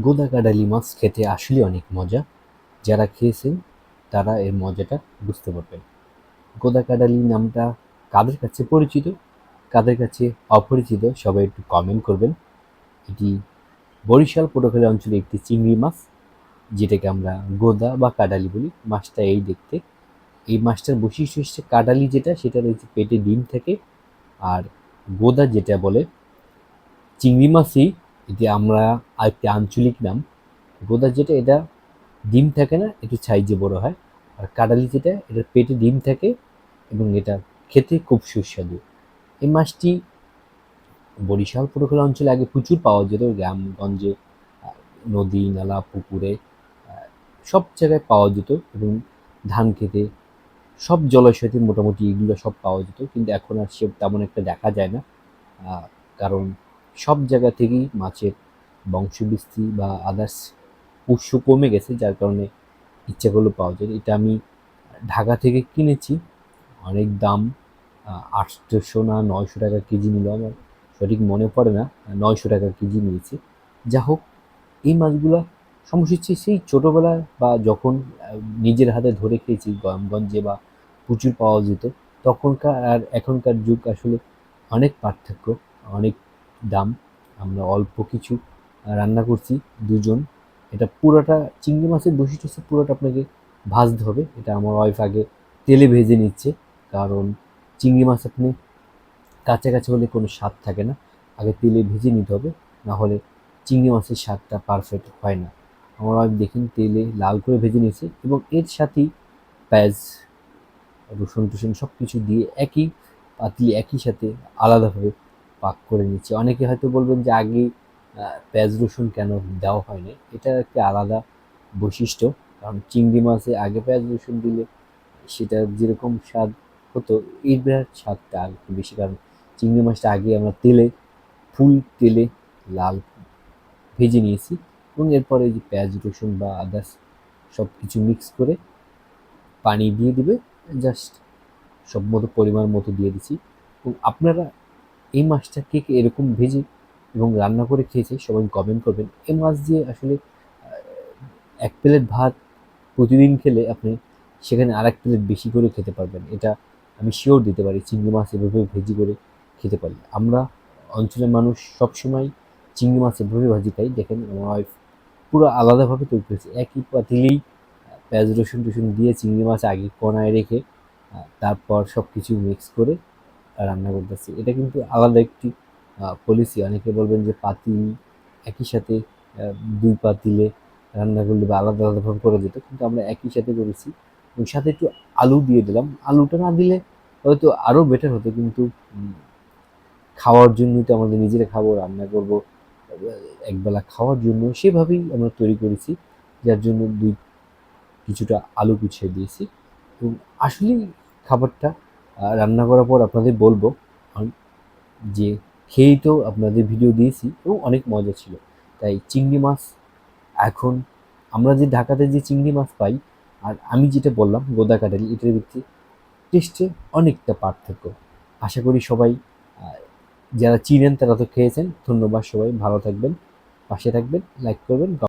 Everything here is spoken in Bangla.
গোদা কাডালি মাছ খেতে আসলে অনেক মজা। যারা খেয়েছেন, তারা এর মজাটা বুঝতে পারবেন। গোদা কাডালি নামটা কাদের কাছে পরিচিত? কাদের কাছে অপরিচিত, সবাই একটু কমেন্ট করবেন। এটি বরিশাল পটুয়াখালী অঞ্চলে একটি চিংড়ি মাছ, যেটাকে আমরা গোদা বা কাডালি বলি। মাছটা এই দেখতে। এই মাছটার বৈশিষ্ট্য হচ্ছে কাডালি যেটা সেটা রয়েছে পেটে ডিম থাকে, আর গোদা যেটা বলে, চিংড়ি মাছই। এটি আমরা আরেকটি আঞ্চলিক নাম। গোদা যেটা, এটা ডিম থাকে না, একটু সাইজে বড় হয়। আর কাডালি যেটা এটা পেটে ডিম থাকে এবং এটা খেতে খুব সুস্বাদু। এই মাছটি বরিশাল পটুয়াখালী অঞ্চলে আগে প্রচুর পাওয়া যেত, গ্রামগঞ্জে নদী, নালা, পুকুরে সব জায়গায় পাওয়া যেত এবং ধান খেতে, সব জলাশয়তে মোটামুটি এগুলো সব পাওয়া যেত। কিন্তু এখন আর সে তেমন একটা দেখা যায় না কারণ সব জায়গা থেকেই মাছের বংশবৃদ্ধি বা আদার্স উৎস কমে গেছে, যার কারণে ইচ্ছা করলেও পাওয়া যায়। এটা আমি ঢাকা থেকে কিনেছি। অনেক দাম আটশোশো না নয়শো টাকা কেজি নিল আমার। সঠিক মনে পড়ে না, নয়শো টাকা কেজি নিয়েছি। যা হোক, এই মাছগুলো সমস্যা হচ্ছে সেই ছোটোবেলায় বা যখন নিজের হাতে ধরে খেয়েছি গ্রামগঞ্জে বা প্রচুর পাওয়া যেত, তখনকার আর এখনকার যুগ আসলে অনেক পার্থক্য, অনেক দাম। আমরা অল্প কিছু রান্না করছি দুজন। এটা পুরোটা চিংড়ি মাছের বৈশিষ্ট্য হচ্ছে পুরোটা আপনাকে ভাজতে হবে। এটা আমার ওয়াইফ আগে তেলে ভেজে নিচ্ছে। কারণ চিংড়ি মাছ আপনি কাছাকাছি হলে কোনো স্বাদ থাকে না। আগে তেলে ভেজে নিতে হবে। না হলে চিংড়ি মাছের স্বাদটা পারফেক্ট হয় না। আমার ওয়াইফ দেখুন তেলে লাল করে ভেজে নিয়েছে এবং এর সাথেই পেঁয়াজ, রসুন টুসুন সব কিছু দিয়ে একই পাতলি একই সাথে আলাদাভাবে পাক করে নিচ্ছে। অনেকে হয়তো বলবেন যে আগে পেঁয়াজ রসুন কেন দেওয়া হয়নি? এটা একটা আলাদা বৈশিষ্ট্য। কারণ চিংড়ি মাছে আগে পেঁয়াজ রসুন দিলে সেটা যেরকম স্বাদ হতো এর স্বাদটা আর একটু বেশি। কারণ চিংড়ি মাছটা আগে আমরা তেলে, ফুল তেলে লাল ভেজে নিয়েছি এবং এরপরে যে পেঁয়াজ রসুন বা আদার্স সব কিছু মিক্স করে পানি দিয়ে দিবে জাস্ট সব মতো পরিমাণ মতো দিয়ে দিচ্ছি। এবং আপনারা এই মাছটা কে এরকম ভেজে এবং রান্না করে খেয়েছে, সবাই কমেন্ট করবেন। এই মাছ দিয়ে আসলে এক প্লেট ভাত প্রতিদিন খেলে আপনি সেখানে আর এক প্লেট বেশি করে খেতে পারবেন। এটা আমি শিওর দিতে পারি, চিংড়ি মাছ এভাবে ভেজি করে খেতে পারি। আমরা অঞ্চলের মানুষ সবসময় চিংড়ি মাছ এভাবে ভাজি খাই। দেখেন আমার ওয়াইফ পুরো আলাদাভাবে তৈরি করেছে। একই পাতিলেই পেঁয়াজ, রসুন টসুন দিয়ে চিংড়ি মাছ আগে কণায় রেখে তারপর সব কিছু মিক্স করে রান্না করতেছি। এটা কিন্তু আলাদা একটি পলিসি অনেকে বলবেন যে পাতিল একই সাথে দুই পাতিলে রান্না করলে বা আলাদা আলাদাভাবে করে দিত কিন্তু আমরা একই সাথে করেছি। এবং সাথে একটু আলু দিয়ে দিলাম। আলুটা না দিলে হয়তো আরও বেটার হতো, কিন্তু খাওয়ার জন্যই তো আমাদের নিজেরা খাব, রান্না করব একবেলা খাওয়ার জন্য সেভাবেই আমরা তৈরি করেছি, যার জন্য দুই কিছুটা আলু গুছিয়ে দিয়েছি। এবং আসলেই খাবারটা রান্না করার পর আপনাদের বলব, যে খেয়েই তো আপনাদের ভিডিও দিয়েছি এবং অনেক মজা ছিল। তাই চিংড়ি মাছ, এখন আমরা যে ঢাকাতে যে চিংড়ি মাছ পাই, আর আমি যেটা বললাম, গোদা কাটালি এটার ভিত্তি টেস্টে অনেকটা পার্থক্য। আশা করি সবাই যারা চিনেন তারা তো খেয়েছেন। ধন্যবাদ সবাই, ভালো থাকবেন, পাশে থাকবেন লাইক করবেন